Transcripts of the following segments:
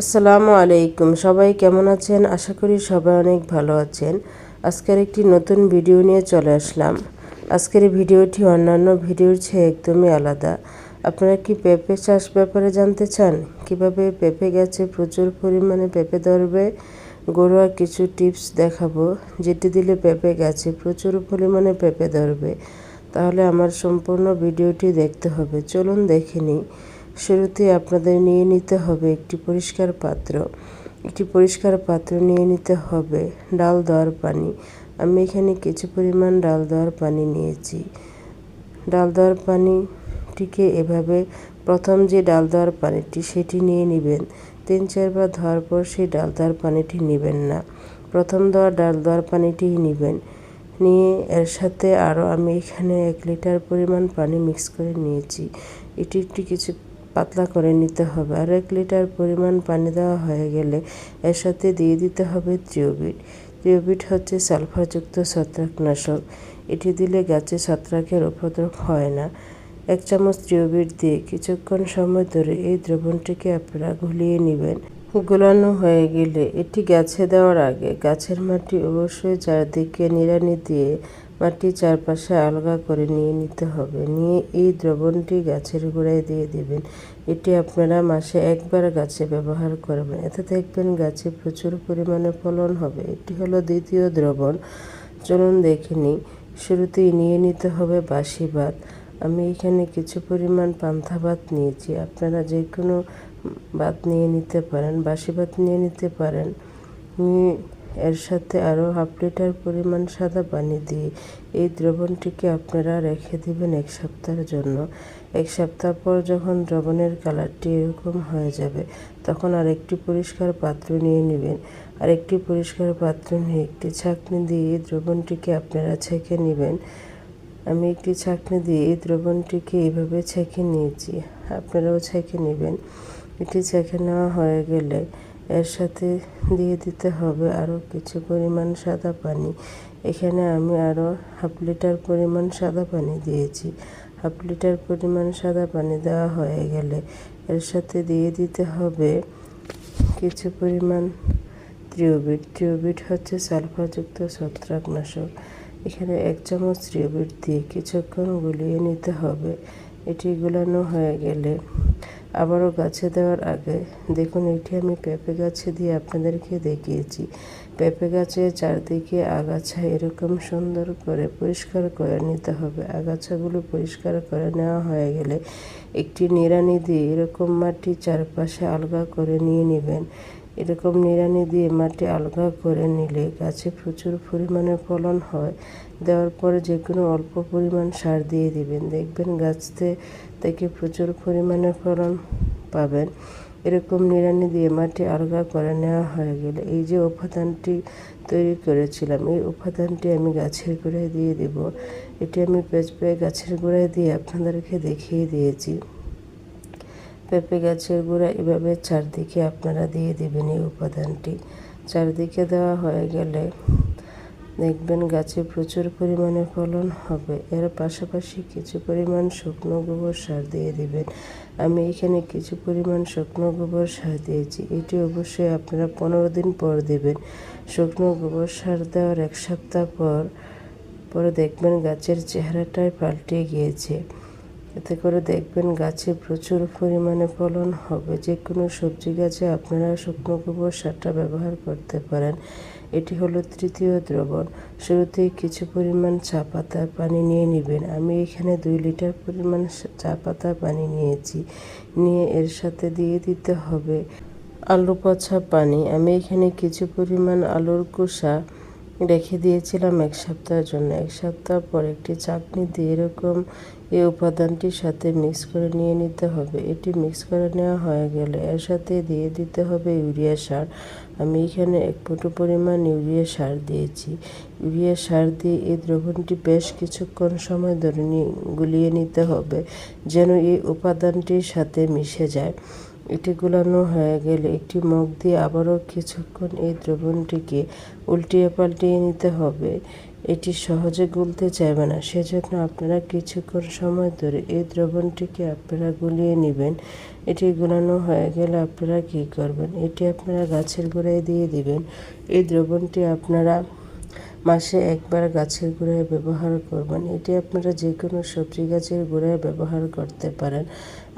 আসসালামু আলাইকুম। সবাই কেমন আছেন? আশা করি সবাই অনেক ভালো আছেন। আজকের একটি নতুন ভিডিও নিয়ে চলে আসলাম। আজকের ভিডিওটি অন্যান্য ভিডিওর চেয়ে একদমই আলাদা। আপনারা কি পেঁপে চাষ ব্যাপারে জানতে চান? কীভাবে পেঁপে গাছে প্রচুর পরিমাণে পেঁপে ধরবে? ঘরোয়া কিছু টিপস দেখাবো, যেটি দিলে পেঁপে গাছে প্রচুর পরিমাণে পেঁপে ধরবে। তাহলে আমার সম্পূর্ণ ভিডিওটি দেখতে হবে। চলুন দেখে নিই। শুরুতে আপনাদের নিয়ে নিতে হবে একটি পরিষ্কার পাত্র। একটি পরিষ্কার পাত্র নিয়ে নিতে হবে ডাল দেওয়ার পানি। আমি এখানে কিছু পরিমাণ ডাল দেওয়ার পানি নিয়েছি। ডাল দেওয়ার পানিটিকে এভাবে প্রথম যে ডাল দেওয়ার পানিটি সেটি নিয়ে নেবেন। তিন চারবার ধোয়ার পর সেই ডাল দেওয়ার পানিটি নেবেন না। প্রথম দেওয়া ডাল দেওয়ার পানিটি নেবেন। নিয়ে এর সাথে আরও আমি এখানে এক লিটার পরিমাণ পানি মিক্স করে নিয়েছি। এটি একটি কিছু পাতলা করে নিতে হবে। আর এক লিটার পরিমাণ পানি দেওয়া হয়ে গেলে এর সাথে দিয়ে দিতে হবে ত্রিওবিট ত্রিওবিট হচ্ছে সালফারযুক্ত ছত্রাকনাশক। এটি দিলে গাছে ছত্রাকের উপদ্রব হয় না। এক চামচ ত্রিওবিট দিয়ে কিছুক্ষণ সময় ধরে এই দ্রবণটিকে আপনারা ঘুলিয়ে নেবেন। গোলানো হয়ে গেলে এটি গাছে দেওয়ার আগে গাছের মাটি অবশ্যই চারদিকে নিড়ানি দিয়ে মাটি চারপাশে আলগা করে নিয়ে নিতে হবে। নিয়ে এই দ্রবণটি গাছের গোড়ায় দিয়ে দেবেন। এটি আপনারা মাসে একবার গাছে ব্যবহার করবেন। এতে দেখবেন গাছে প্রচুর পরিমাণে ফলন হবে। এটি হলো দ্বিতীয় দ্রবণ। চলুন দেখে নিই। শুরুতেই নিয়ে নিতে হবে বাসি ভাত। আমি এখানে কিছু পরিমাণ পান্থা ভাত নিয়েছি। আপনারা যে কোনো ভাত নিয়ে নিতে পারেন, বাসি ভাত নিয়ে নিতে পারেন। নিয়ে এর সাথে আরও হাফ লিটার পরিমাণ সাদা পানি দিয়ে এই দ্রবণটিকে আপনারা রেখে দেবেন এক সপ্তাহের জন্য। এক সপ্তাহ পর যখন দ্রবণের কালারটি এরকম হয়ে যাবে, তখন আর একটি পরিষ্কার পাত্র নিয়ে নেবেন। আর একটি পরিষ্কার পাত্র নিয়ে একটি ছাঁকনি দিয়ে এই দ্রবণটিকে আপনারা ছেঁকে নেবেন। আমি একটি ছাঁকনি দিয়ে এই দ্রবণটিকে এইভাবে ছেঁকে নিয়েছি। আপনারাও ছেঁকে নেবেন। এটি ছেঁকে নেওয়া হয়ে গেলে এর সাথে দিয়ে দিতে হবে আরও কিছু পরিমাণ সাদা পানি। এখানে আমি আরও হাফ লিটার পরিমাণ সাদা পানি দিয়েছি। হাফ লিটার পরিমাণ সাদা পানি দেওয়া হয়ে গেলে এর সাথে দিয়ে দিতে হবে কিছু পরিমাণ ত্রিওবিট ত্রিওবিট হচ্ছে সালফারযুক্ত ছত্রাকনাশক। এখানে এক চামচ ত্রিওবিট দিয়ে কিছুক্ষণ গুলিয়ে নিতে হবে। এটি গুলানো হয়ে গেলে আবারও গাছে দেওয়ার আগে দেখুন, এটি আমি পেঁপে গাছে দিয়ে আপনাদেরকে দেখিয়েছি। পেঁপে গাছের চারদিকে আগাছা এরকম সুন্দর করে পরিষ্কার করে নিতে হবে। আগাছাগুলো পরিষ্কার করে নেওয়া হয়ে গেলে একটি নিড়ানি দিয়ে এরকম মাটি চারপাশে আলগা করে নিয়ে নেবেন। এরকম নিড়ানি দিয়ে মাটি আলগা করে নিলে গাছে প্রচুর পরিমাণে ফলন হয়। দেওয়ার পরে যে কোনো অল্প পরিমাণ সার দিয়ে দিবেন। দেখবেন গাছতে থেকে প্রচুর পরিমাণে ফলন পাবেন। এরকম নিড়ানি দিয়ে মাটি আলগা করে নেওয়া হয়ে গেলে এই যে উপাদানটি তৈরি করেছিলাম, এই উপাদানটি আমি গাছের গোড়ায় দিয়ে দেব। এটি আমি পেঁচপে গাছের গোড়ায় দিয়ে আপনাদেরকে দেখিয়ে দিয়েছি। পেঁপে গাছের গোড়া এভাবে চারদিকে আপনারা দিয়ে দেবেন এই উপাদানটি। চারদিকে দেওয়া হয়ে গেলে দেখবেন গাছে প্রচুর পরিমাণে ফলন হবে। এর পাশাপাশি কিছু পরিমাণ শুকনো গোবর সার দিয়ে দিবেন। আমি এখানে কিছু পরিমাণ শুকনো গোবর সার দিয়েছি। এটি অবশ্যই আপনারা পনেরো দিন পর দেবেন। শুকনো গোবর সার দেওয়ার এক সপ্তাহ পর, পরে দেখবেন গাছের চেহারাটাই পাল্টে গিয়েছে। এতে করে দেখবেন গাছে প্রচুর পরিমাণে ফলন হবে। যে কোনো সবজি গাছে আপনারা শুকনো গোবর সারটা ব্যবহার করতে পারেন। এটি হলো তৃতীয় দ্রবণ। শুরুতেই কিছু পরিমাণ চা পাতা পানি নিয়ে নেবেন। আমি এখানে দুই লিটার পরিমাণ চা পাতা পানি নিয়েছি। নিয়ে এর সাথে দিয়ে দিতে হবে আলু পচা পানি। আমি এখানে কিছু পরিমাণ আলুর কুষা রেখে দিয়েছিলাম এক সপ্তাহের জন্য। এক সপ্তাহ পর একটি চাটনি দিয়ে এরকম এই উপাদানটির সাথে মিক্স করে নিয়ে নিতে হবে। এটি মিক্স করে নেওয়া হয়ে গেলে এর সাথে দিয়ে দিতে হবে ইউরিয়া সার। আমি এখানে এক ফুটো পরিমাণ ইউরিয়া সার দিয়েছি। ইউরিয়া সার দিয়ে এই দ্রবণটি বেশ কিছুক্ষণ সময় ধরে নিয়ে গুলিয়ে নিতে হবে যেন এই উপাদানটির সাথে মিশে যায়। এটি গুলানো হয়ে গেলে একটি মগ দিয়ে আবারও কিছুক্ষণ এই দ্রবণটিকে উল্টিয়ে পাল্টিয়ে নিতে হবে। এটি সহজে গুলতে চাইবে না। সেজন্য আপনারা কিছুক্ষণ সময় ধরে এই দ্রবণটিকে আপনারা গুলিয়ে নেবেন। এটি গুলানো হয়ে গেলে আপনারা কী করবেন? এটি আপনারা গাছের গোড়ায় দিয়ে দিবেন। এই দ্রবণটি আপনারা মাসে একবার গাছের গোড়ায় ব্যবহার করবেন। এটি আপনারা যে কোনো সবজি গাছের গোড়ায় ব্যবহার করতে পারেন।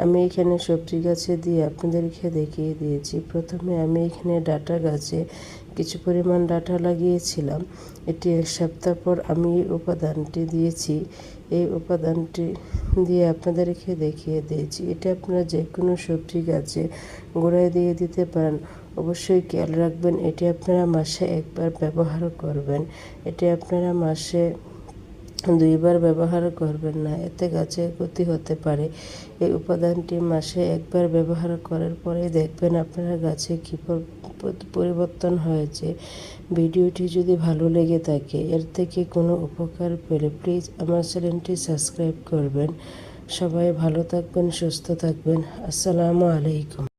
আমি এখানে সবজি গাছে দিয়ে আপনাদেরকে দেখিয়ে দিয়েছি। প্রথমে আমি এখানে ডাটা গাছে কিছু পরিমাণ ডাটা লাগিয়েছিলাম। এটি এক সপ্তাহ পর আমি এই উপাদানটি দিয়েছি। এই উপাদানটি দিয়ে আপনাদেরকে দেখিয়ে দিয়েছি। এটা আপনারা যে কোনো সবজি গাছে গোড়ায় দিয়ে দিতে পারেন। অবশ্যই খেয়াল রাখবেন, এটি আপনারা মাসে একবার ব্যবহার করবেন। এটি আপনারা মাসে দুইবার ব্যবহার করবেন না, এতে গাছের ক্ষতি হতে পারে। এই উপাদানটি মাসে একবার ব্যবহার করার পরেই দেখবেন আপনারা গাছে কী পরিবর্তন হয়েছে। ভিডিওটি যদি ভালো লেগে থাকে, এর থেকে কোনো উপকার পেলে প্লিজ আমার চ্যানেলটি সাবস্ক্রাইব করবেন। সবাই ভালো থাকবেন, সুস্থ থাকবেন। আসসালামু আলাইকুম।